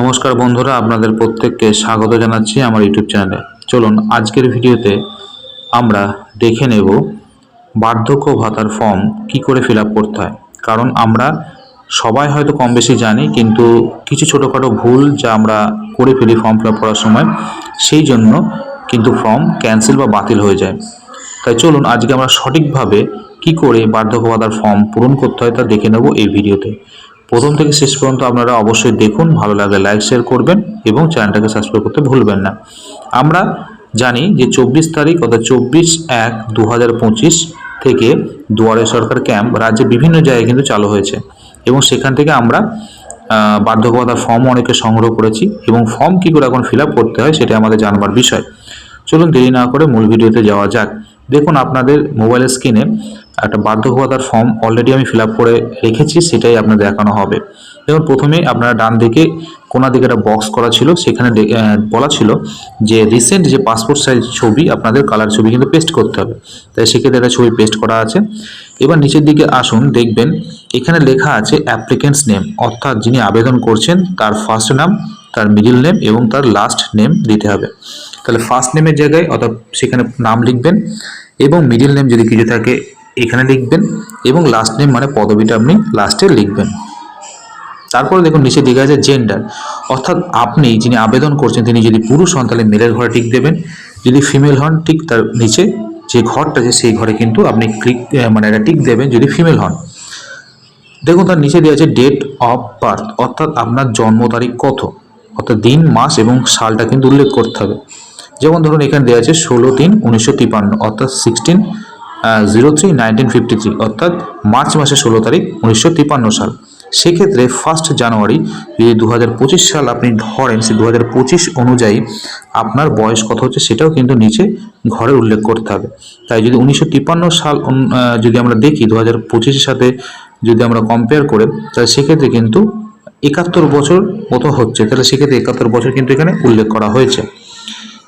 নমস্কার বন্ধুরা, আপনাদের প্রত্যেককে স্বাগত জানাচ্ছি আমার ইউটিউব চ্যানেলে। চলুন, আজকের ভিডিওতে আমরা দেখে নেব বার্ধক্য ভাতার ফর্ম কি করে ফিল করতে হয়। কারণ আমরা সবাই হয়তো কম বেশি জানি, কিন্তু কিছু ছোটোখাটো ভুল যা আমরা করে ফেলি ফর্ম ফিল করার সময়, সেই জন্য কিন্তু ফর্ম ক্যান্সেল বা বাতিল হয়ে যায়। তাই চলুন, আজকে আমরা সঠিকভাবে কি করে বার্ধক্য ভাতার ফর্ম পূরণ করতে হয় তা দেখে নেব এই ভিডিওতে। প্রথম থেকে শেষ পর্যন্ত আপনারা অবশ্যই দেখুন ভালো লাগলে লাইক শেয়ার করবেন এবং চ্যানেলটাকে সাবস্ক্রাইব করতে ভুলবেন না। আমরা জানি যে চব্বিশ তারিখ অর্থাৎ চব্বিশ এক দু থেকে দুয়ারে সরকার ক্যাম্প রাজ্যে বিভিন্ন জায়গায় কিন্তু চালু হয়েছে এবং সেখান থেকে আমরা আহ, বার্ধক্য ভাতার ফর্ম অনেকে সংগ্রহ করেছি এবং ফর্ম কী করে এখন ফিল করতে হয় সেটা আমাদের জানবার বিষয়। চলুন দেরি না করে মূল ভিডিওতে যাওয়া যাক। দেখুন, আপনাদের মোবাইলের স্ক্রিনে একটা বার্ধক্য ভাতার ফর্ম অলরেডি আমি ফিল করে রেখেছি, সেটাই আপনাদের দেখানো হবে। দেখুন, প্রথমে আপনারা ডান দিকে কোনা দিকে একটা বক্স করা ছিল, সেখানে বলা ছিল যে রিসেন্ট যে পাসপোর্ট সাইজ ছবি, আপনাদের কালার ছবি কিন্তু পেস্ট করতে হবে। তাই সেক্ষেত্রে একটা ছবি পেস্ট করা আছে। এবার নিচের দিকে আসুন, দেখবেন এখানে লেখা আছে অ্যাপ্লিকেন্টস নেম অর্থাৎ যিনি আবেদন করছেন, তার ফার্স্ট নাম, তার মিডিল নেম এবং তার লাস্ট নেম দিতে হবে। তাহলে ফার্স্ট নেমের জায়গায় অর্থাৎ সেখানে নাম লিখবেন। এবং মিডিল নেম যদি কিছু থাকে, এখানে লিখবেন এবং লাস্ট নেম মানে পদবিটা আপনি লাস্টে লিখবেন। তারপরে দেখুন, নিচে দিকে আছে জেন্ডার অর্থাৎ আপনি যিনি আবেদন করছেন, তিনি যদি পুরুষ হন, তাহলে মেলের ঘরে টিক দেবেন। যদি ফিমেল হন, ঠিক তার নিচে যে ঘরটা আছে, সেই ঘরে কিন্তু আপনি ক্লিক মানে একটা টিক দেবেন যদি ফিমেল হন। দেখুন, তার নিচে দেওয়া আছে ডেট অফ বার্থ অর্থাৎ আপনার জন্ম তারিখ কত? অর্থাৎ দিন, মাস এবং সালটা কিন্তু উল্লেখ করতে হবে। যেমন ধরুন এখানে দেওয়া আছে ষোলো তিন উনিশশো তিপান্ন, অর্থাৎ sixteen zero three nineteen fifty three অর্থাৎ মার্চ মাসের ষোলো তারিখ উনিশশো তিপান্ন সাল। সেক্ষেত্রে ফার্স্ট জানুয়ারি যদি দু হাজার পঁচিশ সাল আপনি ধরেন, সে দু হাজার পঁচিশ অনুযায়ী আপনার বয়স কত হচ্ছে সেটাও কিন্তু নিচে ঘরে উল্লেখ করতে হবে। তাই যদি উনিশশো তিপ্পান্ন সাল যদি আমরা দেখি দু হাজার পঁচিশের সাথে যদি আমরা কম্পেয়ার করে, তাহলে সেক্ষেত্রে কিন্তু একাত্তর বছর মতো হচ্ছে। তাহলে সেক্ষেত্রে একাত্তর বছর কিন্তু এখানে উল্লেখ করা হয়েছে।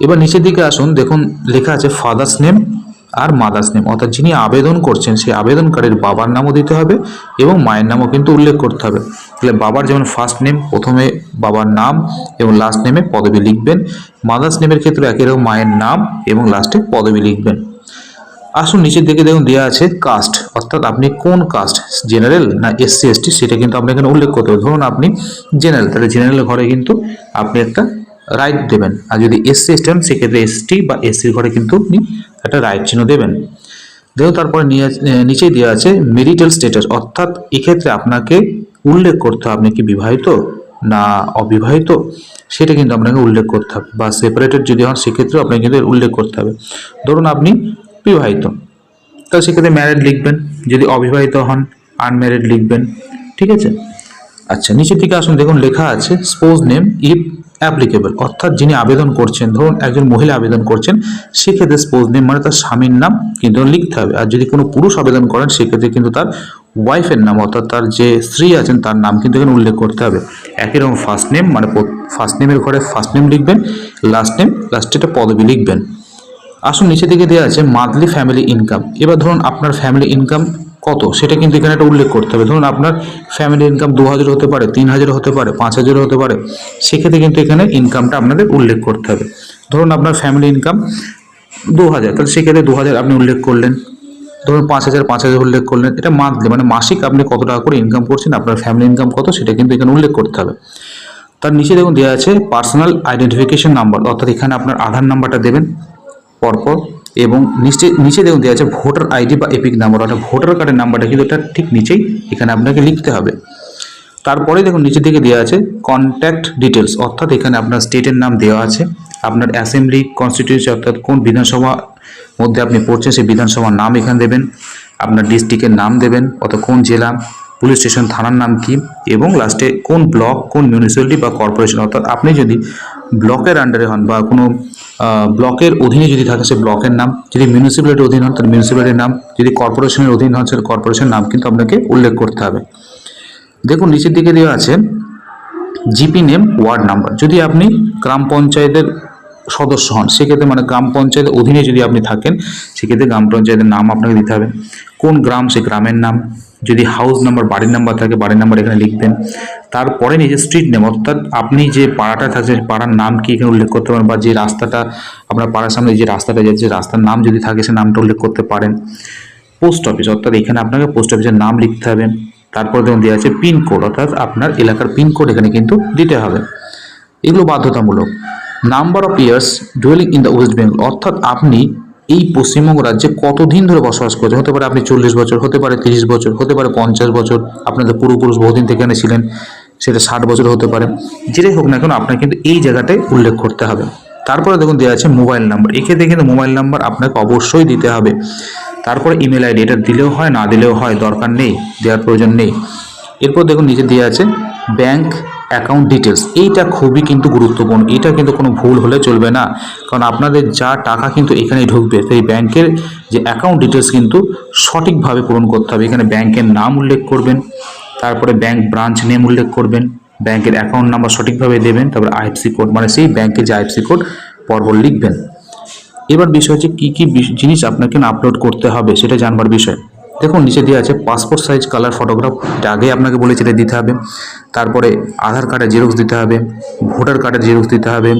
এবার নিচের দিকে আসুন, দেখুন লেখা আছে ফাদার্স নেম আর মাদার্স নেম অর্থাৎ যিনি আবেদন করছেন, সেই আবেদনকারীর বাবার নামও দিতে হবে এবং মায়ের নামও কিন্তু উল্লেখ করতে হবে। তাহলে বাবার যেমন ফার্স্ট নেম প্রথমে বাবার নাম এবং লাস্ট নেমে পদবি লিখবেন। মাদার্স নেমের ক্ষেত্রে একই রকম মায়ের নাম এবং লাস্টে পদবি লিখবেন। আসুন নিচের দিকে দেখুন দেওয়া আছে কাস্ট অর্থাৎ আপনি কোন কাস্ট জেনারেল না এসসি এসটি সেটা কিন্তু আপনি এখানে উল্লেখ করতে হবে। ধরুন আপনি জেনারেল তাহলে জেনারেল ঘরে কিন্তু আপনি একটা রাইট দেবেন। আর যদি এসসি হন সেক্ষেত্রে এসটি বা এসসির ঘরে কিন্তু আপনি একটা রাইট চিহ্ন দেবেন। দেখুন তারপরে নিচেই দেওয়া আছে মেরিটাল স্ট্যাটাস অর্থাৎ এক্ষেত্রে আপনাকে উল্লেখ করতে হবে, আপনি কি বিবাহিত না অবিবাহিত? সেটা কিন্তু আপনাকে উল্লেখ করতে হবে। বা সেপারেটেড যদি হন, সেক্ষেত্রেও আপনাকে কিন্তু উল্লেখ করতে হবে। ধরুন আপনি বিবাহিত। তাহলে সেক্ষেত্রে ম্যারেড লিখবেন। যদি অবিবাহিত হন আনম্যারেড লিখবেন। ঠিক আছে? আচ্ছা নিচের দিকে আসুন, দেখুন লেখা আছে স্পোজ নেম ইফ অ্যাপ্লিকেবল অর্থাৎ যিনি আবেদন করছেন, ধরুন একজন মহিলা আবেদন করছেন, সেক্ষেত্রে স্পোজ নেম মানে তার স্বামীর নাম কিন্তু লিখতে হবে। আর যদি কোনো পুরুষ আবেদন করেন, সেক্ষেত্রে কিন্তু তার ওয়াইফের নাম অর্থাৎ তার যে স্ত্রী আছেন, তার নাম কিন্তু এখানে উল্লেখ করতে হবে। একই রকম ফার্স্ট নেম মানে ফার্স্ট নেমের ঘরে ফার্স্ট নেম লিখবেন লাস্ট নেম লাস্টে একটা পদবি লিখবেন। আসুন নিচে দিকে দেওয়া আছে মান্থলি ফ্যামিলি ইনকাম এবার ধরুন আপনার ফ্যামিলি ইনকাম কত? সেটা কিন্তু এখানে একটা উল্লেখ করতে হবে। ধরুন আপনার ফ্যামিলি ইনকাম দু হাজার হতে পারে তিন হাজার হতে পারে পাঁচ হাজার হতে পারে, সেক্ষেত্রে কিন্তু এখানে ইনকামটা আপনাদের উল্লেখ করতে হবে। ধরুন আপনার ফ্যামিলি ইনকাম দু হাজার তাহলে সেক্ষেত্রে দু হাজার আপনি উল্লেখ করলেন। ধরুন পাঁচ হাজার পাঁচ হাজার উল্লেখ করলেন। এটা মান্থলি মানে মাসিক আপনি কত টাকা করে ইনকাম করছেন, আপনার ফ্যামিলি ইনকাম কত, সেটা কিন্তু এখানে উল্লেখ করতে হবে। তার নিচে দেখুন দেওয়া আছে পার্সোনাল আইডেন্টিফিকেশন নাম্বার অর্থাৎ এখানে আপনার আধার নাম্বারটা দেবেন। পরপর এবং নিচে নিচে দেখুন দেওয়া আছে ভোটার আইডি বা এপিক নাম্বার, অর্থাৎ ভোটার কার্ডের নাম্বারটা কিন্তু এটা ঠিক নিচেই এখানে আপনাকে লিখতে হবে। তারপরে দেখুন নিচের দিকে দেওয়া আছে কন্ট্যাক্ট ডিটেলস অর্থাৎ এখানে আপনার স্টেটের নাম দেওয়া আছে, আপনার অ্যাসেম্বলি কনস্টিটিউন্সি অর্থাৎ কোন বিধানসভা মধ্যে আপনি পড়ছেন, সেই বিধানসভার নাম এখানে দেবেন, আপনার ডিস্ট্রিক্টের নাম দেবেন, অর্থাৎ কোন জেলা পুলিশ স্টেশন থানার নাম কি? এবং লাস্টে কোন ব্লক কোন মিউনিসিপ্যালিটি বা কর্পোরেশন অর্থাৎ আপনি যদি ব্লকের আন্ডারে হন বা কোনো ব্লকের অধীনে যদি থাকে সে ব্লকের নাম, যদি মিউনিসিপ্যালিটির অধীন হন তাহলে মিউনিসিপ্যালিটির নাম, যদি কর্পোরেশনের অধীন হন সে কর্পোরেশনের নাম কিন্তু আপনাকে উল্লেখ করতে হবে। দেখুন, নিচের দিকে দেওয়া আছে জিপি নেম ওয়ার্ড নাম্বার যদি আপনি গ্রাম পঞ্চায়েতের সদস্য হন, সেক্ষেত্রে মানে গ্রাম পঞ্চায়েতের অধীনে যদি আপনি থাকেন, সেক্ষেত্রে গ্রাম পঞ্চায়েতের নাম আপনাকে দিতে হবে। কোন গ্রাম সেই গ্রামের নাম। যদি হাউস নাম্বার বাড়ির নাম্বার থাকে, বাড়ির নাম্বার এখানে লিখবেন। তারপরে নিজের স্ট্রিট নেম অর্থাৎ আপনি যে পাড়াটা থাকছে পাড়ার নাম কি এখানে উল্লেখ করতে পারেন বা যে রাস্তাটা, আপনার পাড়ার সামনে যে রাস্তাটা যাচ্ছে, রাস্তার নাম যদি থাকে, সে নামটা উল্লেখ করতে পারেন। পোস্ট অফিস অর্থাৎ এখানে আপনাকে পোস্ট অফিসের নাম লিখতে হবে। তারপরে দেখুন দেওয়া আছে পিনকোড অর্থাৎ আপনার এলাকার পিনকোড এখানে কিন্তু দিতে হবে। এগুলো বাধ্যতামূলক। Number of years dwelling in the West Bengal অর্থাৎ আপনি এই পশ্চিমবঙ্গ রাজ্যে কতদিন ধরে বসবাস করছেন? হতে পারে আপনি চল্লিশ বছর, হতে পারে তিরিশ বছর, হতে পারে পঞ্চাশ বছর। আপনাদের পূর্বপুরুষ বহুদিন থেকে এখানে ছিলেন, সেটা ষাট বছর হতে পারে। যেটাই হোক না কেন, আপনাকে কিন্তু এই জায়গাটায় উল্লেখ করতে হবে। তারপরে দেখুন দেওয়া আছে মোবাইল নাম্বার এক্ষেত্রে কিন্তু মোবাইল নাম্বার আপনাকে অবশ্যই দিতে হবে। তারপরে ইমেল আইডি এটা দিলেও হয়, না দিলেও হয়, দরকার নেই, দেওয়ার প্রয়োজন নেই। এরপর দেখুন, নিচে দেওয়া আছে ব্যাংক অ্যাকাউন্ট ডিটেলস এইটা খুবই কিন্তু গুরুত্বপূর্ণ। এটা কিন্তু কোনো ভুল হলে চলবে না। কারণ আপনাদের যা টাকা কিন্তু এখানেই ঢুকবে। সেই ব্যাংকের যে অ্যাকাউন্ট ডিটেলস কিন্তু সঠিকভাবে পূরণ করতে হবে। এখানে ব্যাংকের নাম উল্লেখ করবেন, তারপরে ব্যাংক ব্রাঞ্চ নেম উল্লেখ করবেন, ব্যাংকের অ্যাকাউন্ট নাম্বার সঠিকভাবে দেবেন, তারপরে আইএফসি কোড মানে সেই ব্যাংকের যে আইএফসি কোড পরপর লিখবেন। এবার বিষয় হচ্ছে কী কী জিনিস আপনাকে আপলোড করতে হবে, সেটা জানবার বিষয়। দেখুন, নিচে দেওয়া আছে পাসপোর্ট সাইজ কালার ফটোগ্রাফ এটা আগে আপনাকে বলেছি এটা দিতে হবে। তারপরে আধার কার্ডের জেরক্স দিতে হবে ভোটার কার্ডের জেরক্স দিতে হবে।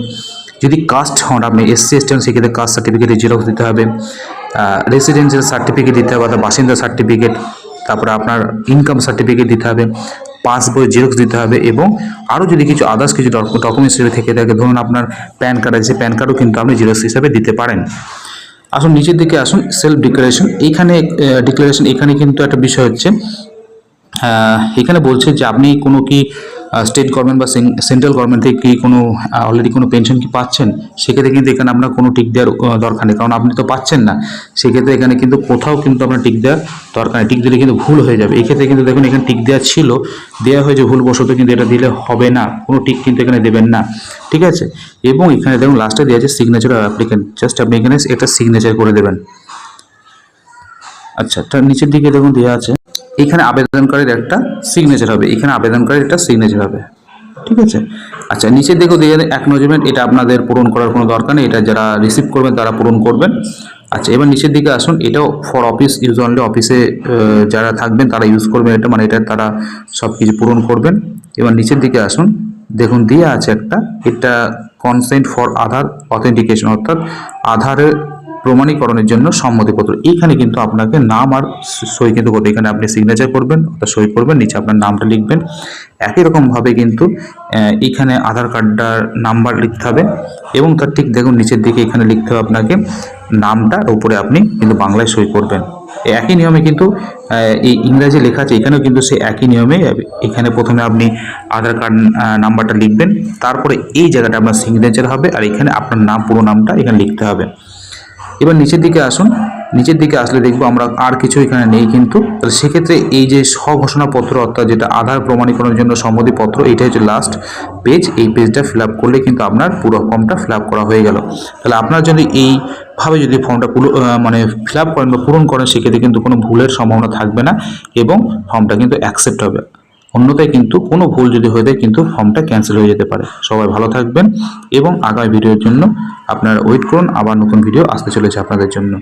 যদি কাস্ট হন, আপনি এসসি এসটি হন সেক্ষেত্রে কাস্ট সার্টিফিকেটের জেরক্স দিতে হবে। রেসিডেন্সিয়াল সার্টিফিকেট দিতে হবে অর্থাৎ বাসিন্দা সার্টিফিকেট তারপরে আপনার ইনকাম সার্টিফিকেট দিতে হবে পাসবই জেরক্স দিতে হবে এবং আরও যদি কিছু আদার্স কিছু ডকুমেন্টস হিসেবে থেকে থাকে, ধরুন আপনার প্যান কার্ড আছে প্যান কার্ডও কিন্তু আপনি জেরক্স হিসাবে দিতে পারেন। আসুন, নিচের দিকে আসুন সেলফ ডিক্লারেশন এইখানে ডিক্লারেশন এখানে কিন্তু একটা বিষয় হচ্ছে এখানে বলছে যে আপনি কোনো কি স্টেট গভর্নমেন্ট বা সেন্ট্রাল গভর্নমেন্ট থেকে কি কোনো অলরেডি কোনো পেনশন কি পাচ্ছেন? সেক্ষেত্রে কিন্তু এখানে আপনার কোনো টিক দেওয়ার দরকার নেই। কারণ আপনি তো পাচ্ছেন না। সেক্ষেত্রে এখানে কিন্তু কোথাও কিন্তু আপনার টিক দেওয়ার দরকার নেই। টিক দিলে কিন্তু ভুল হয়ে যাবে। এক্ষেত্রে কিন্তু দেখুন, এখানে টিক দেওয়া ছিল। দেওয়া হয়েছে ভুলবশত, কিন্তু এটা দিলে হবে না। কোনো টিক কিন্তু এখানে দেবেন না। ঠিক আছে? এবং এখানে দেখুন লাস্টে দেওয়া আছে সিগনেচার অ্যাপ্লিকেন্ট জাস্ট আপনি এখানে একটা সিগনেচার করে দেবেন। আচ্ছা তার নিচের দিকে দেখুন, দেওয়া আছে। এখানে আবেদনকারীর একটা সিগনেচার হবে, এখানে আবেদনকারীর একটা সিগনেচার হবে। ঠিক আছে? আচ্ছা নিচের দিকেও দিয়ে অ্যাকনোলজমেন্ট এটা আপনাদের পূরণ করার কোনো দরকার নেই, এটা যারা রিসিভ করবেন তারা পূরণ করবেন। আচ্ছা এবার নিচের দিকে আসুন, এটাও ফর অফিস ইউজ অনলি অফিসে যারা থাকবেন তারা ইউজ করবেন এটা মানে এটা তারা সব কিছু পূরণ করবেন। এবার নিচের দিকে আসুন, দেখুন দিয়ে আছে একটা, এটা কনসেন্ট ফর আধার অথেন্টিকেশন অর্থাৎ আধারের প্রমাণীকরণের জন্য সম্মতিপত্র। এইখানে কিন্তু আপনাকে নাম আর সই কিন্তু করতে এখানে আপনি সিগনেচার করবেন, অর্থাৎ সই করবেন, নিচে আপনার নামটা লিখবেন। একই রকমভাবে কিন্তু এখানে আধার কার্ডটার নাম্বার লিখতে হবে এবং তার ঠিক দেখুন নিচের দিকে এখানে লিখতে হবে আপনাকে নামটার উপরে আপনি কিন্তু বাংলায় সই করবেন। একই নিয়মে কিন্তু এই ইংরাজি লেখা আছে, এখানেও কিন্তু সে একই নিয়মে এখানে প্রথমে আপনি আধার কার্ড নাম্বারটা লিখবেন। তারপরে এই জায়গাটা আপনার সিগনেচার হবে আর এখানে আপনার নাম, পুরো নামটা এখানে লিখতে হবে। এবার নিচের দিকে আসুন। নিচের দিকে আসলে দেখব আমরা আর কিছু এখানে নেই কিন্তু। তাহলে সেক্ষেত্রে এই যে স্বঘোষণাপত্র অর্থাৎ যেটা আধার প্রমাণীকরণের জন্য সম্মতিপত্র এইটা হচ্ছে লাস্ট পেজ এই পেজটা ফিল আপ করলে কিন্তু আপনার পুরো ফর্মটা ফিল আপ করা হয়ে গেল। তাহলে আপনার যদি এইভাবে যদি ফর্মটা পুরো মানে ফিল আপ করেন বা পূরণ করেন, সেক্ষেত্রে কিন্তু কোনো ভুলের সম্ভাবনা থাকবে না এবং ফর্মটা কিন্তু অ্যাকসেপ্ট হবে। অন্যথায় কিন্তু কোনো ভুল যদি হয়ে যায় কিন্তু ফর্মটা ক্যান্সেল হয়ে যেতে পারে। সবাই ভালো থাকবেন এবং আগামী ভিডিওর জন্য আপনারা ওয়েট করুন, আবার নতুন ভিডিও আসতে চলেছে আপনাদের জন্য।